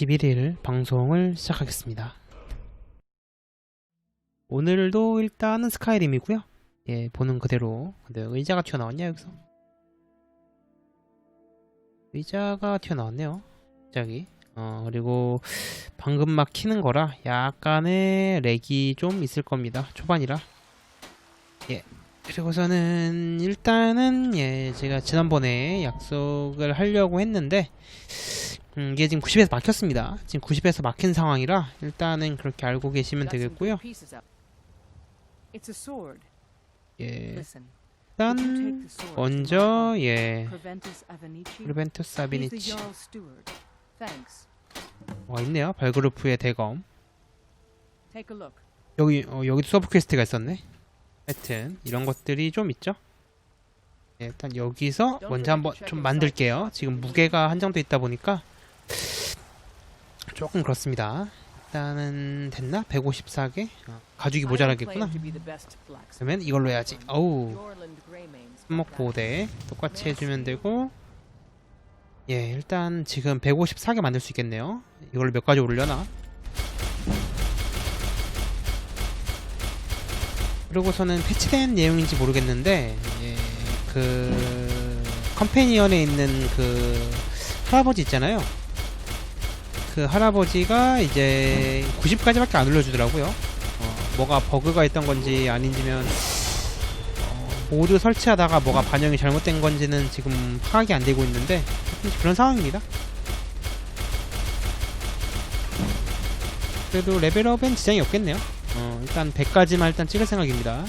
11일 방송을 시작하겠습니다. 오늘도 일단은 스카이림이고요. 예, 보는 그대로. 근데 의자가 튀어나왔냐, 여기서? 의자가 튀어나왔네요. 갑자기. 어, 그리고 방금 막 키는 거라 약간의 렉이 좀 있을 겁니다. 초반이라. 예. 그리고서는 일단은 예, 제가 지난번에 약속을 하려고 했는데 음, 이게 지금 90에서 막혔습니다. 지금 90에서 막힌 상황이라 일단은 그렇게 알고 계시면 되겠고요. 예. 일단 먼저 예. The 아비니치. 와 있네요. 발그루프의 대검. 여기 어, 여기도 서브 퀘스트가 있었네. 하여튼 이런 것들이 좀 있죠. 예, 일단 여기서 먼저 한번 좀 만들게요. 지금 무게가 한정돼 있다 보니까 조금 그렇습니다. 일단은 됐나? 154개? 어, 가죽이 모자라겠구나. 그러면 이걸로 해야지. 어우, Jorland Greymane's 손목 got that. 보호대 똑같이 해주면 되고 예, 일단 지금 154개 만들 수 있겠네요. 이걸로 몇 가지 오르려나? 그리고서는 패치된 내용인지 모르겠는데 예, 그 컴패니언에 있는 그 할아버지 있잖아요. 그 할아버지가 이제 90까지밖에 안 올려주더라고요. 어, 뭐가 버그가 있던 건지 아닌지면 어, 모두 설치하다가 뭐가 반영이 잘못된 건지는 지금 파악이 안 되고 있는데 그런 상황입니다. 그래도 레벨업엔 지장이 없겠네요. 어, 일단 100까지만 일단 찍을 생각입니다.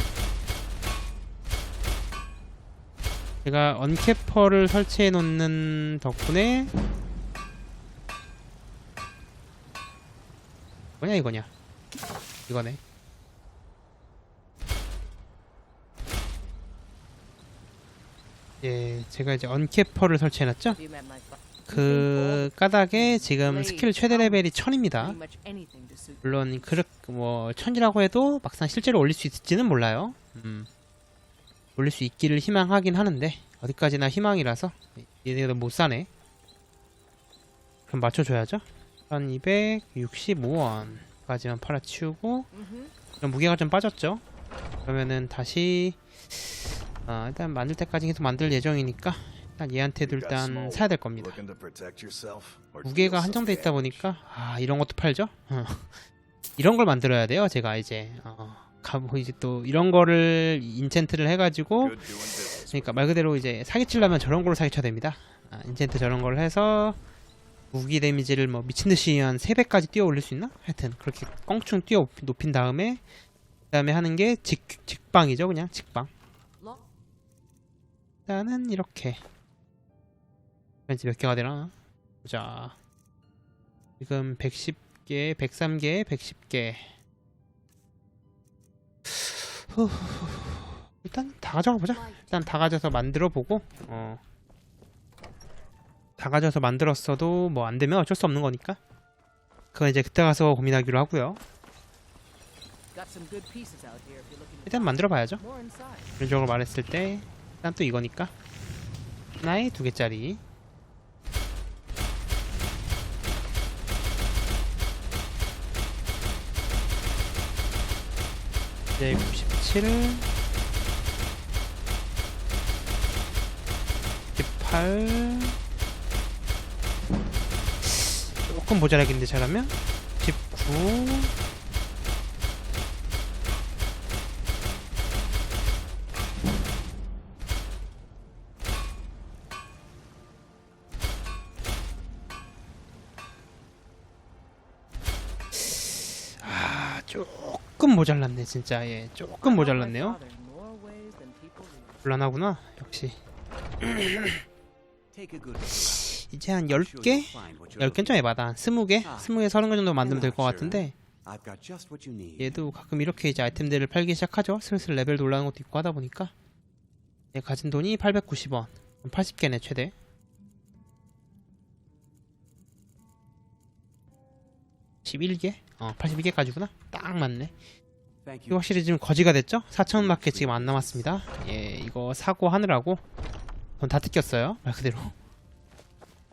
제가 언캐퍼를 설치해 놓는 덕분에 뭐냐 이거냐 이거네 예 제가 이제 언캐퍼를 설치해 놨죠 You met my fa- 그 까닭에 지금 스킬 최대 레벨이 1000입니다 Pretty much anything to suit 물론 그렇 뭐 천이라고 해도 막상 실제로 올릴 수 있을지는 몰라요. 음. 올릴 수 있기를 희망하긴 하는데 어디까지나 희망이라서 얘네도 못 사네. 그럼 맞춰줘야죠. 1265원까지만 팔아치우고. 그럼 무게가 좀 빠졌죠. 그러면은 다시 아, 일단 만들 때까지 계속 만들 예정이니까 일단 얘한테도 일단 사야 될 겁니다. 무게가 한정돼 있다? 보니까 아 이런 것도 팔죠. 어. 이런 걸 만들어야 돼요. 제가 이제 어, 가보 이제 또 이런 거를 인챈트를 해가지고. 그러니까 말 그대로 이제 사기치려면 저런 걸로 사기쳐야 됩니다. 아, 인챈트 저런 걸 해서 무기 데미지를 뭐 미친 듯이 한 3배까지 뛰어 올릴 수 있나? 하여튼 그렇게 껑충 뛰어 높인 다음에 그 다음에 하는 게 직, 직방이죠, 그냥 직방. 일단은 이렇게 왠지 몇 개가 되나? 보자. 지금 110개, 103개, 110개. 후, 일단 다 가져가 보자. 일단 다 가져서 만들어 보고, 어. 다가져서 만들었어도 뭐 안 되면 어쩔 수 없는 거니까. 그건 이제 그때 가서 고민하기로 하고요. 일단 만들어 봐야죠. 이런 식으로 말했을 때 일단 또 이거니까. 하나에 두 개짜리. 이제 97 18 조금 모자라긴데 잘하면? 19 아, 조금 모자랐네 진짜. 예 조금 모자랐네요. 곤란하구나 역시. 이제 한 I'm sure 10개? you'll find what you're 10개 좀 해봐다 한 20개? 20개 30개 정도 만들면 될 것 같은데. 얘도 가끔 이렇게 이제 아이템들을 팔기 시작하죠 슬슬 레벨도 올라가는 것도 있고 하다 보니까 얘 가진 돈이 890원 80개네 최대 (11개) 어 81개까지구나 딱 맞네 이거. 확실히 지금 거지가 됐죠? 4천원밖에 지금 안 남았습니다. 예, 이거 사고 하느라고 돈 다 뜯겼어요. 말 그대로.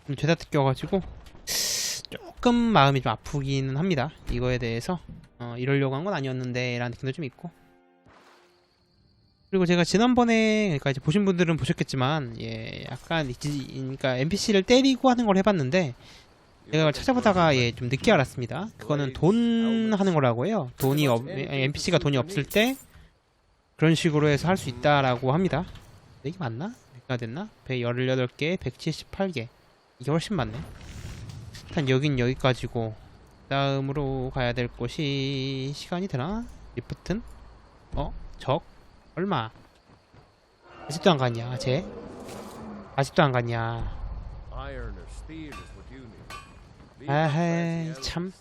돈 죄다 뜯겨가지고 조금 마음이 좀 아프기는 합니다. 이거에 대해서 어, 이러려고 한 건 아니었는데 라는 느낌도 좀 있고 그리고 제가 지난번에 그러니까 이제 보신 분들은 보셨겠지만 예 약간 그러니까 NPC를 때리고 하는 걸 해봤는데 제가 찾아보다가 예 좀 늦게 알았습니다. 그거는 돈 하는 거라고 해요. 돈이 없 NPC가 돈이 없을 때 그런 식으로 해서 할 수 있다라고 합니다. 이게 맞나? 몇가 됐나? 118개, 178개. 이게 훨씬 많네. 일단 여긴 여기까지고 다음으로 가야 될 곳이 시간이 되나? 리프튼? 어? 적? 얼마? 아직도 안 갔냐, 쟤? 아직도 안 갔냐? Hey, 참.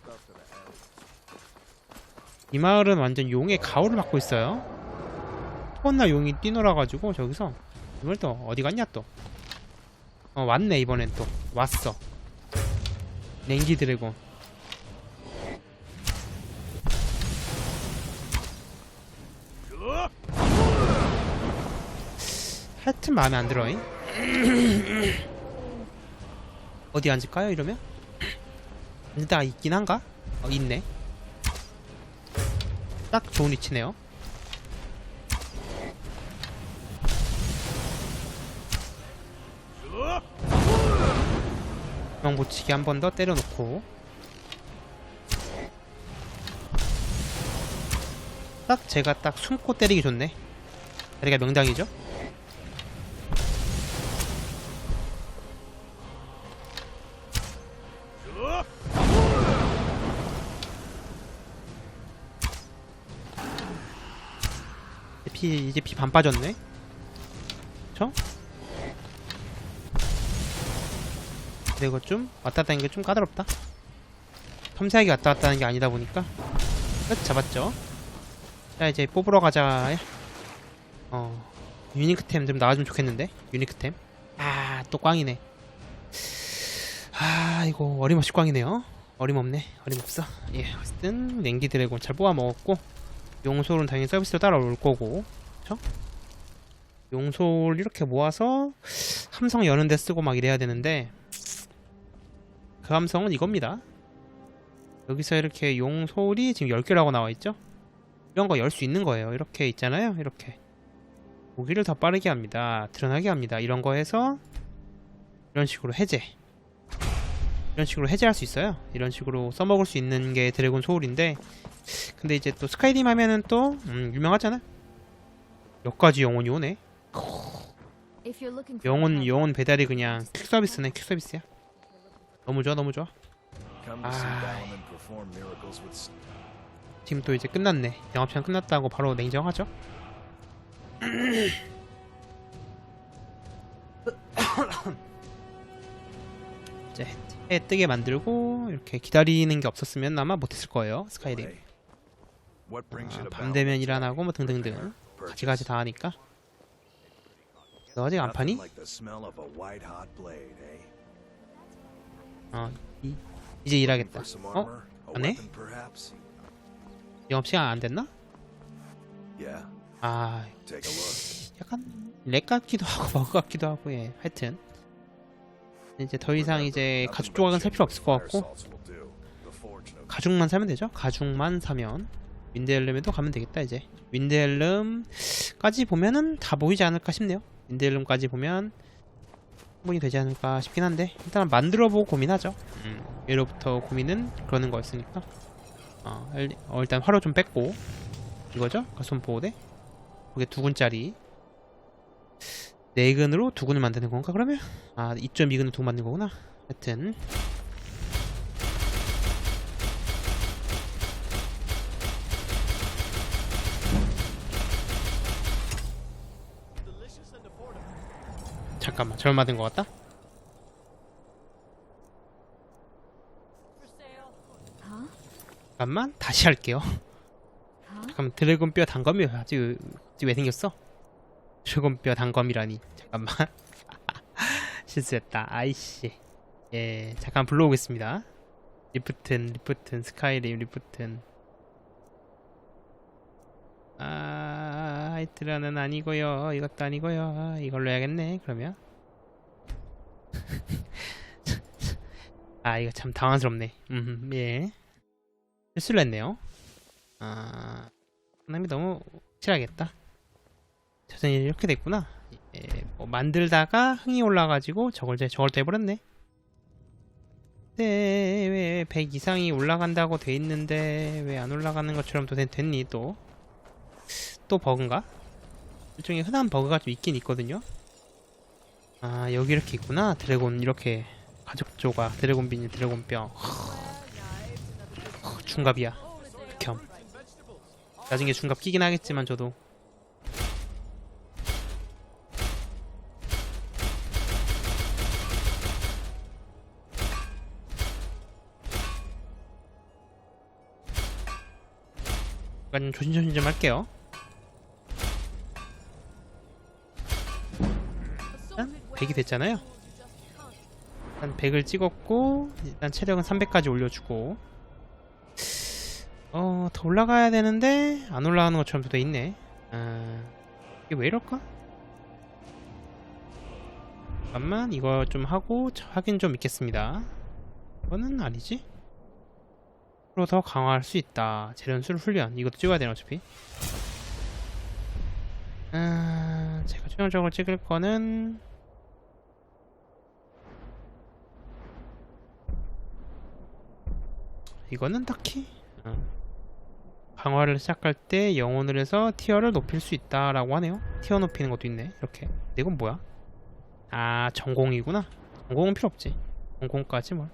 이 마을은 완전 용의 가호를 받고 있어요. 토날 용이 뛰놀아가지고 저기서 이걸 또 어디 갔냐 또? 어 왔네 이번엔 또 왔어. 냉기 드래곤. 하여튼 마음에 안 들어잉. 어디 앉을까요 이러면? 앉다 있긴 한가? 어 있네. 딱 좋은 위치네요. 명보치기 한 번 더 때려놓고 딱 제가 딱 숨고 때리기 좋네. 자리가 명당이죠? 피 이제 피 반 빠졌네. 그쵸? 근데 이거 좀 왔다 갔다 하는 게 좀 까다롭다. 섬세하게 왔다 갔다 하는 게 아니다 보니까 끝 잡았죠. 자 이제 뽑으러 가자. 어 유니크템 좀 나와주면 좋겠는데 유니크템. 아 또 꽝이네. 아 이거 어림없이 꽝이네요. 어림없네. 어림없어. 예 어쨌든 냉기 드래곤 잘 뽑아 먹었고 용솔은 당연히 서비스로 따라올 거고 그쵸? 용솔 이렇게 모아서 함성 여는 데 쓰고 막 이래야 되는데 그 함성은 이겁니다. 여기서 이렇게 용솔이 지금 10개라고 나와있죠? 이런 거 열 수 있는 거예요. 이렇게 있잖아요. 이렇게. 보기를 더 빠르게 합니다. 드러나게 합니다. 이런 거 해서 이런 식으로 해제. 이런 식으로 해제할 수 있어요. 이런 식으로 써먹을 수 있는 게 드래곤 소울인데 근데 이제 또 스카이림 하면은 또 음, 유명하잖아. 몇 가지 영혼이 오네. 영혼 영혼 배달이 그냥 퀵 서비스네. 퀵 서비스야. 너무 좋아, 너무 좋아. S- 지금 또 이제 끝났네. 영업 시간 끝났다고 바로 냉정하죠. 이제 해 뜨게 만들고 이렇게 기다리는 게 없었으면 아마 못했을 거예요. 스카이림. 아, 밤? 되면 일어나고 뭐 등등등 가지가지 다 하니까. 너 아직 안 파니? 어, 이, 이제 일하겠다. 어? armor? A 안 해? weapon, perhaps? 영업 시간 안 됐나? 아. 약간 렉 같기도 하고 버그 같기도 하고 예. 하여튼 이제 더 이상 이제 가죽 조각은 살 필요 없을 것 같고. 가죽만 사면 되죠? 가죽만 사면 윈드헬름에도 가면 되겠다 이제 윈드헬름까지 보면은 다 보이지 않을까 싶네요 윈드헬름까지 보면 충분히 되지 않을까 싶긴 한데 일단 만들어보고 고민하죠. 음, 예로부터 고민은 그러는 거였으니까. 어, 일- 어, 일단 화로 좀 뺐고 이거죠? 가손보호대? 그게 두 군짜리. 네 근으로 두 근을 만드는 건가 그러면? 아 2.2근을 두 만드는 거구나. 하여튼 잠깐만 잘못 만든 것 같다? 잠깐만 다시 할게요? 잠깐만 드래곤 뼈 단검이 아직, 왜 생겼어? 드래곤 뼈 단검이라니 잠깐만. 실수했다 아이씨. 예 잠깐 불러오겠습니다. 리프튼 리프튼 스카이림 리프튼. 아 하이트라는 아니고요. 이것도 아니고요. 이걸로 해야겠네 그러면 아 이거 참 당황스럽네. 음, 예. 실수를 했네요. 아, 사람이 너무 실하겠다. 저전이 이렇게 됐구나. 예, 뭐 만들다가 흥이 올라가지고 저걸 저걸 또 해버렸네. 네, 왜 100 이상이 올라간다고 돼 있는데 왜 안 올라가는 것처럼 또 됐, 됐니 또? 또 버그인가? 일종의 흔한 버그가 좀 있긴 있거든요. 아 여기 이렇게 있구나. 드래곤 이렇게 가죽 조각, 드래곤 비닐, 드래곤 뼈. 어, 중갑이야. 극혐. 나중에 중갑 끼긴 하겠지만 저도 약간 조심조심 좀 할게요. 100이 됐잖아요. 일단 100을 찍었고 일단 체력은 300까지 올려주고 어, 더 올라가야 되는데 안 올라가는 것처럼 돼 있네. 아, 이게 왜 이럴까? 잠깐만 이거 좀 하고 저- 확인 좀 있겠습니다. 이거는 아니지? 앞으로 더 강화할 수 있다. 재련술 훈련 이것도 찍어야 되나 어차피. 아, 제가 최종적으로 찍을 거는 이거는 딱히 어. 강화를 시작할 때 영혼을 해서 티어를 높일 수 있다라고 하네요. 티어 높이는 것도 있네. 이렇게. 이건 뭐야? 아 전공이구나. 전공은 필요 없지. 전공까지 뭘.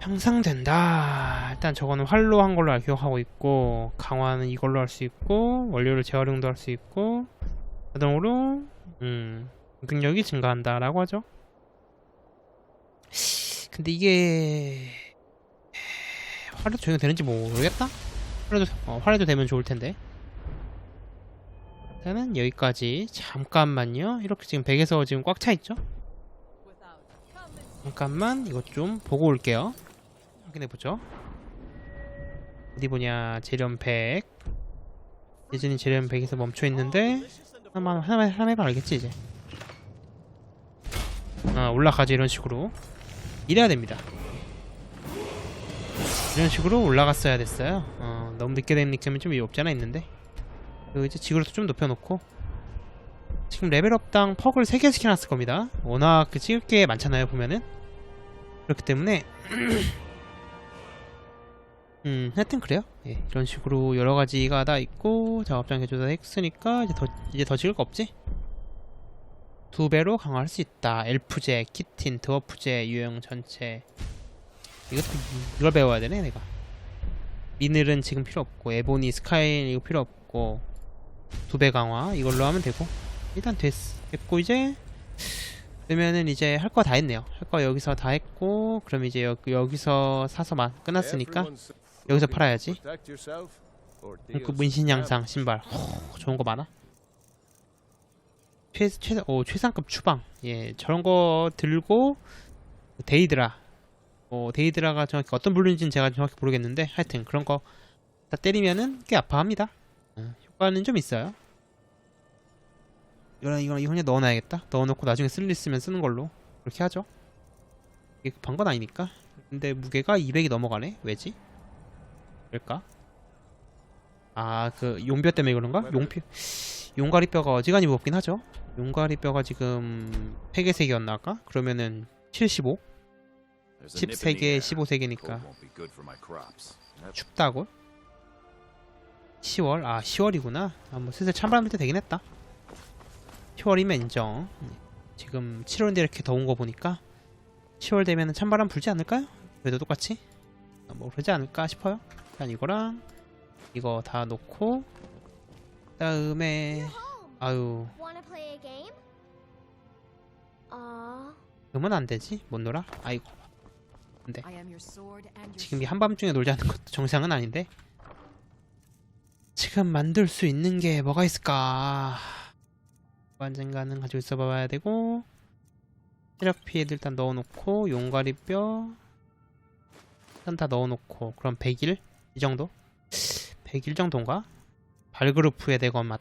향상된다. 일단 저거는 활로 한 걸로 기억하고 있고 강화는 이걸로 할 수 있고 원료를 재활용도 할 수 있고 자동으로 음 능력이 증가한다 라고 하죠. 근데 이게 활에도 적용 되는지 모르겠다. 활에도 어, 활에도 되면 좋을 텐데. 일단은 여기까지 잠깐만요. 이렇게 지금 100에서 지금 꽉 차 있죠? 잠깐만 이것 좀 보고 올게요. 확인해 보죠. 어디 보냐 재련 100. 예전이 재련 100에서 멈춰 있는데 하나만 하나만 하나 해봐 알겠지 이제. 아 올라가지 이런 식으로 이래야 됩니다. 이런 식으로 올라갔어야 됐어요. 어, 너무 늦게 된 닉점이 좀 없잖아 있는데. 그리고 이제 지구로도 좀 높여놓고 지금 레벨업당 퍽을 3개 시켜놨을 겁니다. 워낙 그 찍을 게 많잖아요 보면은. 그렇기 때문에 음 하여튼 그래요. 예, 이런 식으로 여러 가지가 다 있고 작업장 개조다 했으니까 이제 더 이제 더 찍을 거 없지? 두 배로 강화할 수 있다. 엘프제, 키틴, 드워프제 유형 전체. 이것도 이걸 배워야 되네 내가. 미늘은 지금 필요 없고 에보니, 스카이 이거 필요 없고 두 배 강화 이걸로 하면 되고 일단 됐, 됐고 이제 그러면은 이제 할 거 다 했네요. 할 거 여기서 다 했고 그럼 이제 여, 여기서 사서 마, 끝났으니까 여기서 팔아야지. 그 문신 양상 신발 호, 좋은 거 많아. 최, 최, 오, 최상급 추방. 예, 저런 거 들고 데이드라. 어, 데이드라가 정확히 어떤 부류인지는 제가 정확히 모르겠는데 하여튼 그런 거 다 때리면은 꽤 아파합니다. 어, 효과는 좀 있어요. 이거는 이거는 이거 그냥 넣어놔야겠다. 넣어놓고 나중에 쓸일 있으면 쓰는 걸로 그렇게 하죠. 이게 급한 건 아니니까. 근데 무게가 200이 넘어가네. 왜지? 왜일까? 아, 그 용뼈 때문에 그런가? 용뼈 용가리 뼈가 어지간히 무겁긴 하죠. 용가리 뼈가 지금 3개 3개였나 아까? 그러면은 75? 13개, 15세개니까. 춥다고? 10월? 아 10월이구나. 아 뭐 슬슬 찬바람 불 때 되긴 했다. 10월이면 인정. 지금 7월인데 이렇게 더운 거 보니까 10월 되면은 찬바람 불지 않을까요? 그래도 똑같이? 어, 뭐 그러지 않을까 싶어요. 일단 이거랑 이거 다 놓고 그다음에 아유. 그러면 안 되지. 못 놀아? 아이고 And your 지금 이 한밤중에 놀자는 것도 정상은 아닌데 지금 만들 수 있는 게 뭐가 있을까 언젠가는 가지고 있어 봐야 되고 체력 피해도 일단 넣어놓고 용가리 뼈 일단 다 넣어놓고 그럼 100일? 이 정도? 100일 정도인가? 발그루프에 대건 맞다